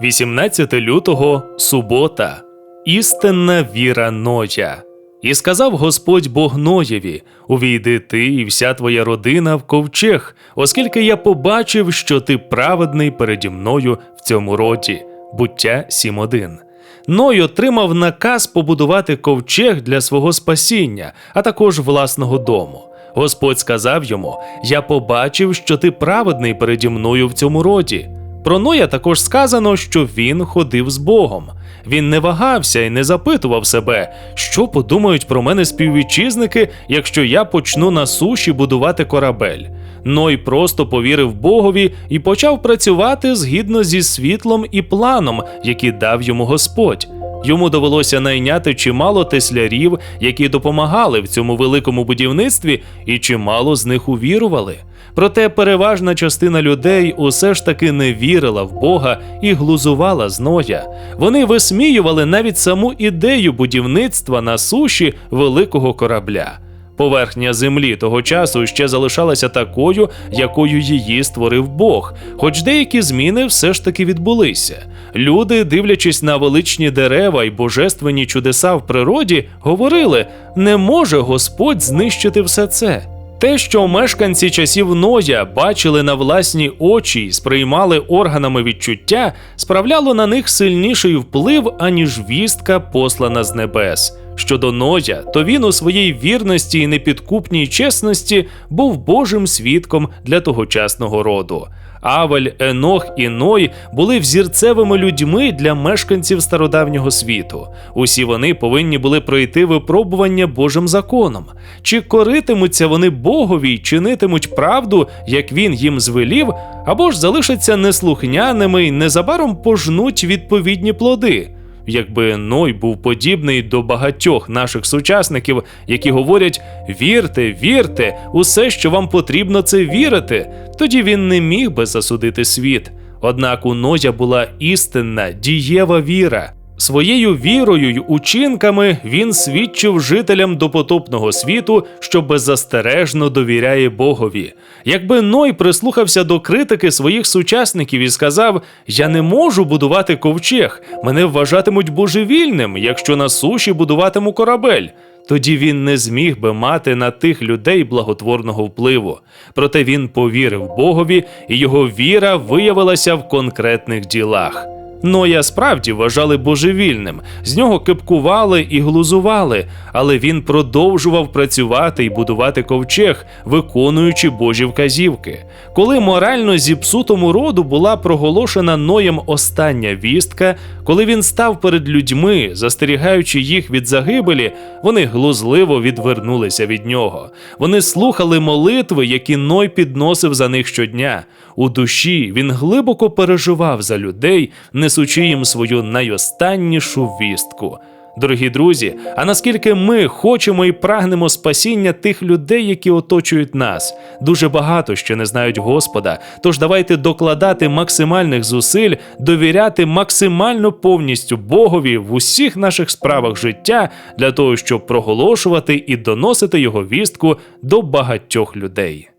18 лютого субота. Істинна віра Ноя. І сказав Господь Бог Ноєві: Увійди ти і вся твоя родина в ковчег, оскільки я побачив, що ти праведний переді мною в цьому роді. Буття 7.1. Ной отримав наказ побудувати ковчег для свого спасіння, а також власного дому. Господь сказав йому: Я побачив, що ти праведний переді мною в цьому роді. Про Ноя також сказано, що він ходив з Богом. Він не вагався і не запитував себе, що подумають про мене співвітчизники, якщо я почну на суші будувати корабель. Ной просто повірив Богові і почав працювати згідно зі світлом і планом, які дав йому Господь. Йому довелося найняти чимало теслярів, які допомагали в цьому великому будівництві, і чимало з них увірували. Проте переважна частина людей усе ж таки не вірила в Бога і глузувала з Ноя. Вони висміювали навіть саму ідею будівництва на суші великого корабля. Поверхня землі того часу ще залишалася такою, якою її створив Бог, хоч деякі зміни все ж таки відбулися. Люди, дивлячись на величні дерева й божественні чудеса в природі, говорили: не може Господь знищити все це. Те, що мешканці часів Ноя бачили на власні очі й сприймали органами відчуття, справляло на них сильніший вплив, аніж вістка, послана з небес. Щодо Ноя, то він у своїй вірності і непідкупній чесності був Божим свідком для тогочасного роду. Авель, Енох і Ной були взірцевими людьми для мешканців стародавнього світу. Усі вони повинні були пройти випробування Божим законом. Чи коритимуться вони Богові й чинитимуть правду, як він їм звелів, або ж залишаться неслухняними й незабаром пожнуть відповідні плоди. Якби Ной був подібний до багатьох наших сучасників, які говорять: вірте, вірте, усе, що вам потрібно, це вірити, тоді він не міг би засудити світ. Однак у Ноя була істинна, дієва віра. Своєю вірою й учинками він свідчив жителям допотопного світу, що беззастережно довіряє Богові. Якби Ной прислухався до критики своїх сучасників і сказав: Я не можу будувати ковчег, мене вважатимуть божевільним, якщо на суші будуватиму корабель. Тоді він не зміг би мати на тих людей благотворного впливу. Проте він повірив Богові, і його віра виявилася в конкретних ділах. Ноя справді вважали божевільним, з нього кипкували і глузували, але він продовжував працювати і будувати ковчег, виконуючи Божі вказівки. Коли морально зіпсутому роду була проголошена Ноєм остання вістка, коли він став перед людьми, застерігаючи їх від загибелі, вони глузливо відвернулися від нього. Вони слухали молитви, які Ной підносив за них щодня. У душі він глибоко переживав за людей, несучи їм свою найостаннішу вістку. Дорогі друзі, а наскільки ми хочемо і прагнемо спасіння тих людей, які оточують нас, дуже багато ще не знають Господа. Тож давайте докладати максимальних зусиль, довіряти максимально повністю Богові в усіх наших справах життя для того, щоб проголошувати і доносити його вістку до багатьох людей.